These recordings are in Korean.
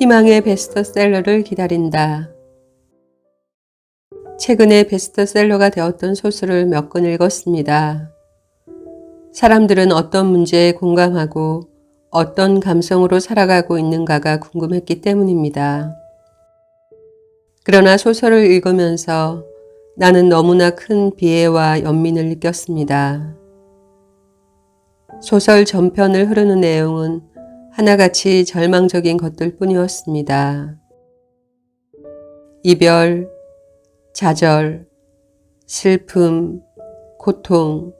희망의 베스트셀러를 기다린다. 최근에 베스트셀러가 되었던 소설을 몇 권 읽었습니다. 사람들은 어떤 문제에 공감하고 어떤 감성으로 살아가고 있는가가 궁금했기 때문입니다. 그러나 소설을 읽으면서 나는 너무나 큰 비애와 연민을 느꼈습니다. 소설 전편을 흐르는 내용은 하나같이 절망적인 것들 뿐이었습니다. 이별, 좌절, 슬픔, 고통,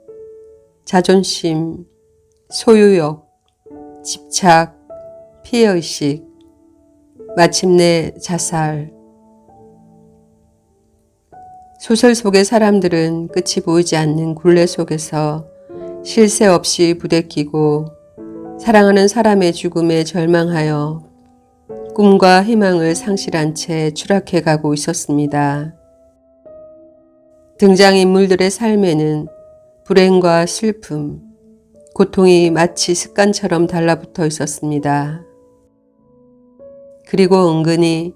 자존심, 소유욕, 집착, 피해의식, 마침내 자살. 소설 속의 사람들은 끝이 보이지 않는 굴레 속에서 쉴새 없이 부대끼고 사랑하는 사람의 죽음에 절망하여 꿈과 희망을 상실한 채 추락해 가고 있었습니다. 등장인물들의 삶에는 불행과 슬픔, 고통이 마치 습관처럼 달라붙어 있었습니다. 그리고 은근히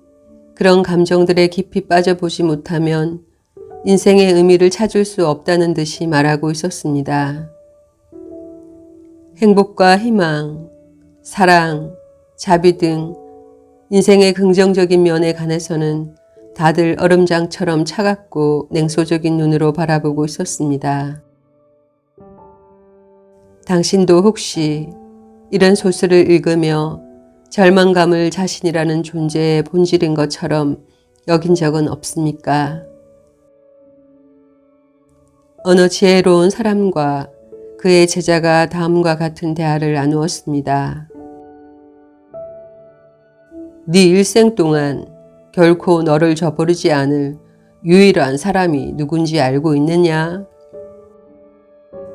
그런 감정들에 깊이 빠져보지 못하면 인생의 의미를 찾을 수 없다는 듯이 말하고 있었습니다. 행복과 희망, 사랑, 자비 등 인생의 긍정적인 면에 관해서는 다들 얼음장처럼 차갑고 냉소적인 눈으로 바라보고 있었습니다. 당신도 혹시 이런 소설을 읽으며 절망감을 자신이라는 존재의 본질인 것처럼 여긴 적은 없습니까? 어느 지혜로운 사람과 그의 제자가 다음과 같은 대화를 나누었습니다. 네 일생 동안 결코 너를 저버리지 않을 유일한 사람이 누군지 알고 있느냐?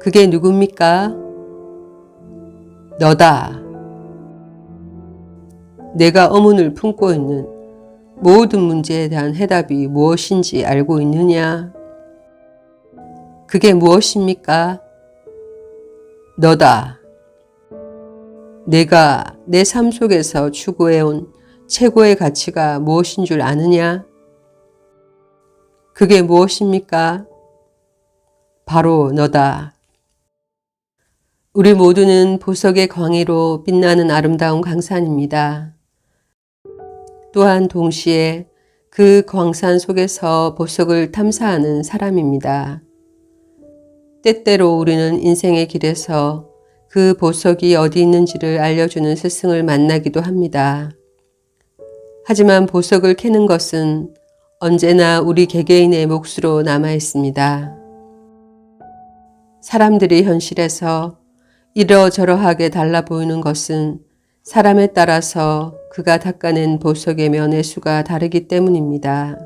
그게 누굽니까? 너다. 내가 어문을 품고 있는 모든 문제에 대한 해답이 무엇인지 알고 있느냐? 그게 무엇입니까? 너다. 내가 내 삶 속에서 추구해온 최고의 가치가 무엇인 줄 아느냐? 그게 무엇입니까? 바로 너다. 우리 모두는 보석의 광희로 빛나는 아름다운 광산입니다. 또한 동시에 그 광산 속에서 보석을 탐사하는 사람입니다. 때때로 우리는 인생의 길에서 그 보석이 어디 있는지를 알려주는 스승을 만나기도 합니다. 하지만 보석을 캐는 것은 언제나 우리 개개인의 몫으로 남아 있습니다. 사람들이 현실에서 이러저러하게 달라 보이는 것은 사람에 따라서 그가 닦아낸 보석의 면의 수가 다르기 때문입니다.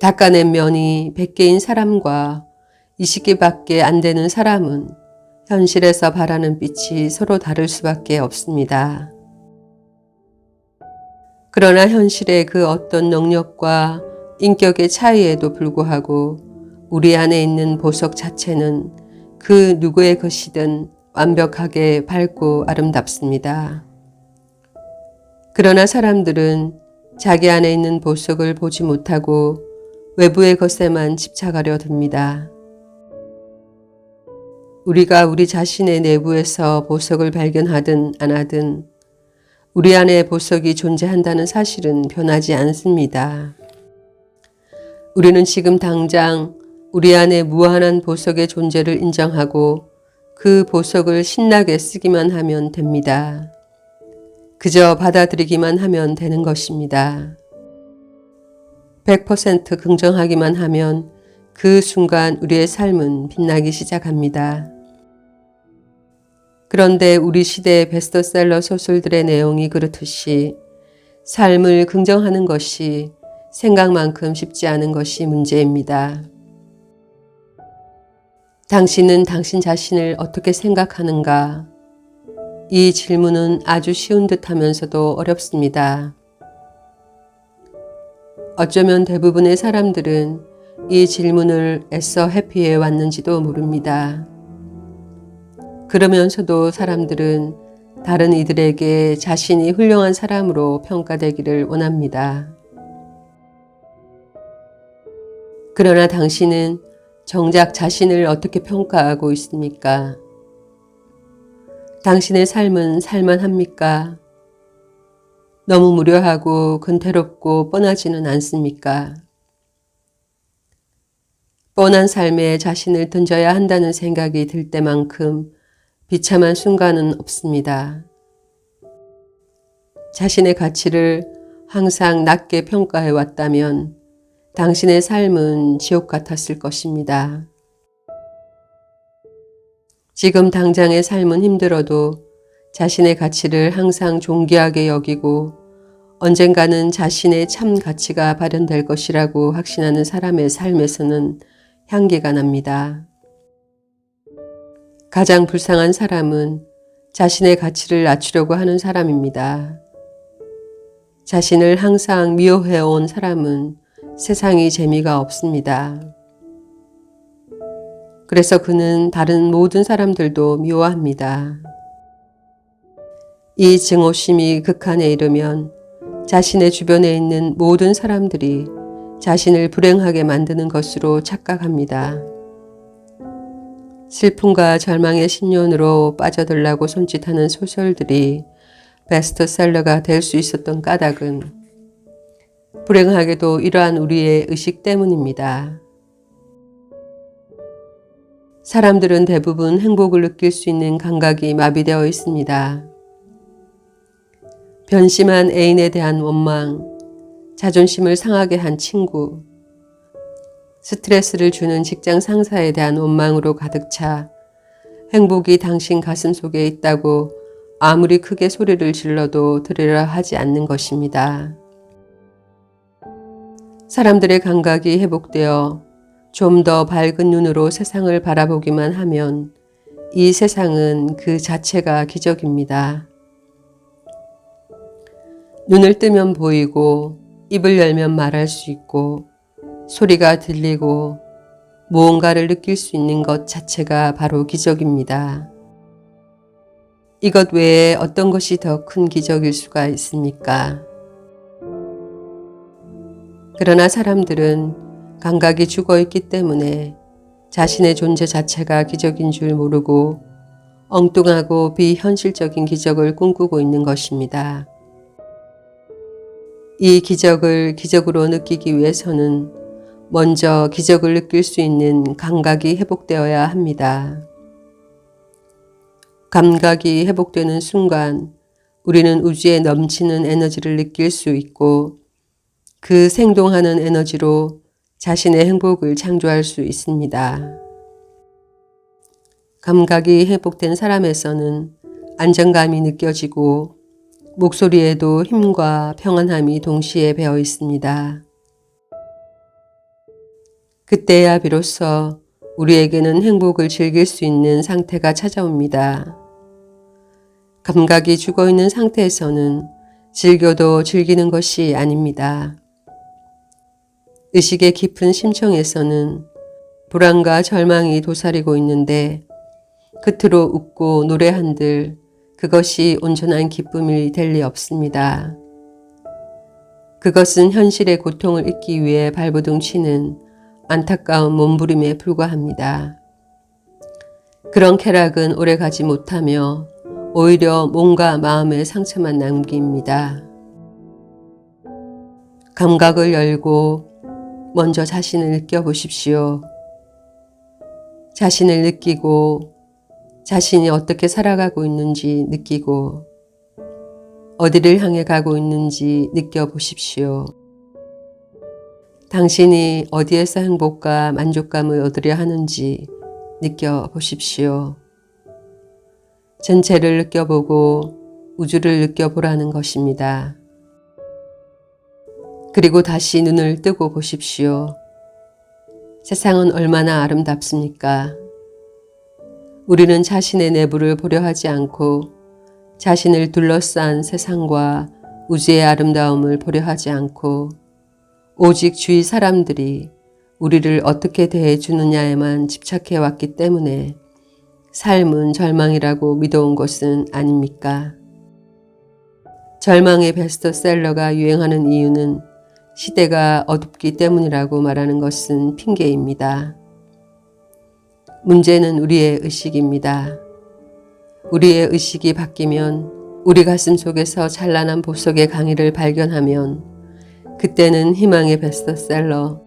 닦아낸 면이 100개인 사람과 20개밖에 안 되는 사람은 현실에서 바라는 빛이 서로 다를 수밖에 없습니다. 그러나 현실의 그 어떤 능력과 인격의 차이에도 불구하고 우리 안에 있는 보석 자체는 그 누구의 것이든 완벽하게 밝고 아름답습니다. 그러나 사람들은 자기 안에 있는 보석을 보지 못하고 외부의 것에만 집착하려 듭니다. 우리가 우리 자신의 내부에서 보석을 발견하든 안 하든 우리 안에 보석이 존재한다는 사실은 변하지 않습니다. 우리는 지금 당장 우리 안에 무한한 보석의 존재를 인정하고 그 보석을 신나게 쓰기만 하면 됩니다. 그저 받아들이기만 하면 되는 것입니다. 100% 긍정하기만 하면 그 순간 우리의 삶은 빛나기 시작합니다. 그런데 우리 시대의 베스트셀러 소설들의 내용이 그렇듯이 삶을 긍정하는 것이 생각만큼 쉽지 않은 것이 문제입니다. 당신은 당신 자신을 어떻게 생각하는가? 이 질문은 아주 쉬운 듯 하면서도 어렵습니다. 어쩌면 대부분의 사람들은 이 질문을 애써 회피해 왔는지도 모릅니다. 그러면서도 사람들은 다른 이들에게 자신이 훌륭한 사람으로 평가되기를 원합니다. 그러나 당신은 정작 자신을 어떻게 평가하고 있습니까? 당신의 삶은 살만합니까? 너무 무료하고 근태롭고 뻔하지는 않습니까? 뻔한 삶에 자신을 던져야 한다는 생각이 들 때만큼 비참한 순간은 없습니다. 자신의 가치를 항상 낮게 평가해 왔다면 당신의 삶은 지옥 같았을 것입니다. 지금 당장의 삶은 힘들어도 자신의 가치를 항상 존귀하게 여기고 언젠가는 자신의 참 가치가 발현될 것이라고 확신하는 사람의 삶에서는 향기가 납니다. 가장 불쌍한 사람은 자신의 가치를 낮추려고 하는 사람입니다. 자신을 항상 미워해온 사람은 세상이 재미가 없습니다. 그래서 그는 다른 모든 사람들도 미워합니다. 이 증오심이 극한에 이르면 자신의 주변에 있는 모든 사람들이 자신을 불행하게 만드는 것으로 착각합니다. 슬픔과 절망의 신년으로 빠져들라고 손짓하는 소설들이 베스트셀러가 될 수 있었던 까닭은 불행하게도 이러한 우리의 의식 때문입니다. 사람들은 대부분 행복을 느낄 수 있는 감각이 마비되어 있습니다. 변심한 애인에 대한 원망, 자존심을 상하게 한 친구, 스트레스를 주는 직장 상사에 대한 원망으로 가득 차 행복이 당신 가슴 속에 있다고 아무리 크게 소리를 질러도 들으려 하지 않는 것입니다. 사람들의 감각이 회복되어 좀 더 밝은 눈으로 세상을 바라보기만 하면 이 세상은 그 자체가 기적입니다. 눈을 뜨면 보이고 입을 열면 말할 수 있고 소리가 들리고 무언가를 느낄 수 있는 것 자체가 바로 기적입니다. 이것 외에 어떤 것이 더 큰 기적일 수가 있습니까? 그러나 사람들은 감각이 죽어 있기 때문에 자신의 존재 자체가 기적인 줄 모르고 엉뚱하고 비현실적인 기적을 꿈꾸고 있는 것입니다. 이 기적을 기적으로 느끼기 위해서는 먼저 기적을 느낄 수 있는 감각이 회복되어야 합니다. 감각이 회복되는 순간 우리는 우주에 넘치는 에너지를 느낄 수 있고 그 생동하는 에너지로 자신의 행복을 창조할 수 있습니다. 감각이 회복된 사람에서는 안정감이 느껴지고 목소리에도 힘과 평안함이 동시에 배어 있습니다. 그때야 비로소 우리에게는 행복을 즐길 수 있는 상태가 찾아옵니다. 감각이 죽어 있는 상태에서는 즐겨도 즐기는 것이 아닙니다. 의식의 깊은 심청에서는 불안과 절망이 도사리고 있는데 끝으로 웃고 노래한들 그것이 온전한 기쁨이 될 리 없습니다. 그것은 현실의 고통을 잊기 위해 발버둥 치는 안타까운 몸부림에 불과합니다. 그런 쾌락은 오래 가지 못하며 오히려 몸과 마음의 상처만 남깁니다. 감각을 열고 먼저 자신을 느껴보십시오. 자신을 느끼고 자신이 어떻게 살아가고 있는지 느끼고 어디를 향해 가고 있는지 느껴보십시오. 당신이 어디에서 행복과 만족감을 얻으려 하는지 느껴보십시오. 전체를 느껴보고 우주를 느껴보라는 것입니다. 그리고 다시 눈을 뜨고 보십시오. 세상은 얼마나 아름답습니까? 우리는 자신의 내부를 보려 하지 않고 자신을 둘러싼 세상과 우주의 아름다움을 보려 하지 않고 오직 주위 사람들이 우리를 어떻게 대해 주느냐에만 집착해 왔기 때문에 삶은 절망이라고 믿어온 것은 아닙니까? 절망의 베스트셀러가 유행하는 이유는 시대가 어둡기 때문이라고 말하는 것은 핑계입니다. 문제는 우리의 의식입니다. 우리의 의식이 바뀌면 우리 가슴 속에서 찬란한 보석의 강의를 발견하면 그때는 희망의 베스트셀러,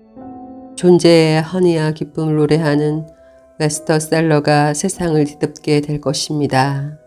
존재의 허니와 기쁨을 노래하는 베스트셀러가 세상을 뒤덮게 될 것입니다.